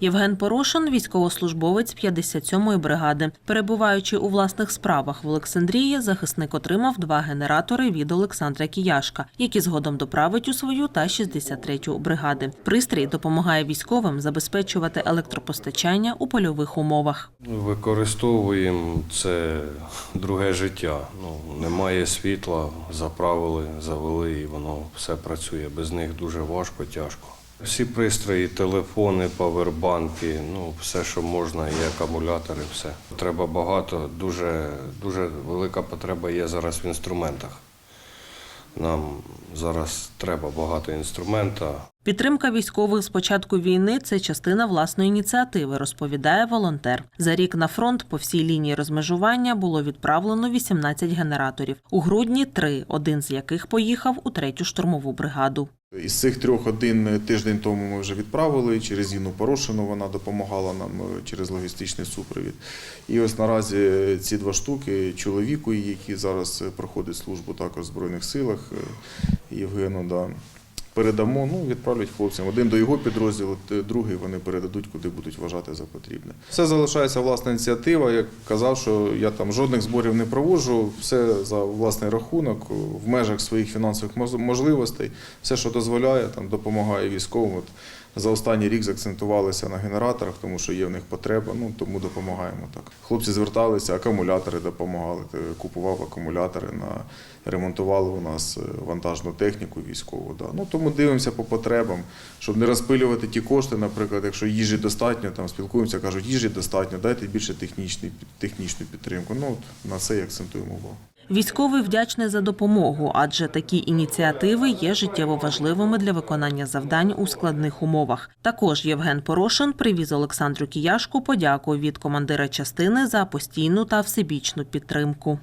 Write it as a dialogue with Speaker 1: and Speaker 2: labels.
Speaker 1: Євген Порошин, військовослужбовець 57-ї бригади. Перебуваючи у власних справах в Олександрії, захисник отримав два генератори від Олександра Кіяшка, які згодом доправить у свою та 63-ю бригади. Пристрій допомагає військовим забезпечувати електропостачання у польових умовах.
Speaker 2: Використовуємо це друге життя. Ну, немає світла, заправили, завели і воно все працює. Без них дуже важко, тяжко. Всі пристрої, телефони, павербанки, ну все, що можна, і акумулятори, все. Треба багато, дуже, дуже велика потреба є зараз в інструментах. Нам зараз треба багато інструмента.
Speaker 1: Підтримка військових з початку війни це частина власної ініціативи, розповідає волонтер. За рік на фронт по всій лінії розмежування було відправлено 18 генераторів. У грудні три, один з яких поїхав у третю штурмову бригаду.
Speaker 3: Із цих трьох один тиждень тому ми вже відправили через Інну Порошину. Вона допомагала нам е, через логістичний супровід. І ось наразі ці два штуки чоловіку, який зараз е, проходить службу також в Збройних силах, е, Євгену, да, передамо, ну, відправлять хлопцям. Один до його підрозділу, другий вони передадуть, куди будуть вважати за потрібне. Все залишається власна ініціатива. Як казав, що я там жодних зборів не проводжу, все за власний рахунок, в межах своїх фінансових можливостей, все, що дозволяє, там допомагає військовим. За останній рік заакцентувалися на генераторах, тому що є в них потреба, ну тому допомагаємо так. Хлопці зверталися, акумулятори допомагали, купував акумулятори на ремонтували у нас е, вантажну техніку військову. Да. Ну тому дивимося по потребам, щоб не розпилювати ті кошти, наприклад, якщо їжі достатньо, там спілкуємося, кажуть, їжі достатньо, дайте більше технічну підтримку. Ну от на це і акцентуємо увагу.
Speaker 1: Військовий вдячний за допомогу, адже такі ініціативи є життєво важливими для виконання завдань у складних умовах. Також Євген Порошин привіз Олександру Кіяшку подяку від командира частини за постійну та всебічну підтримку.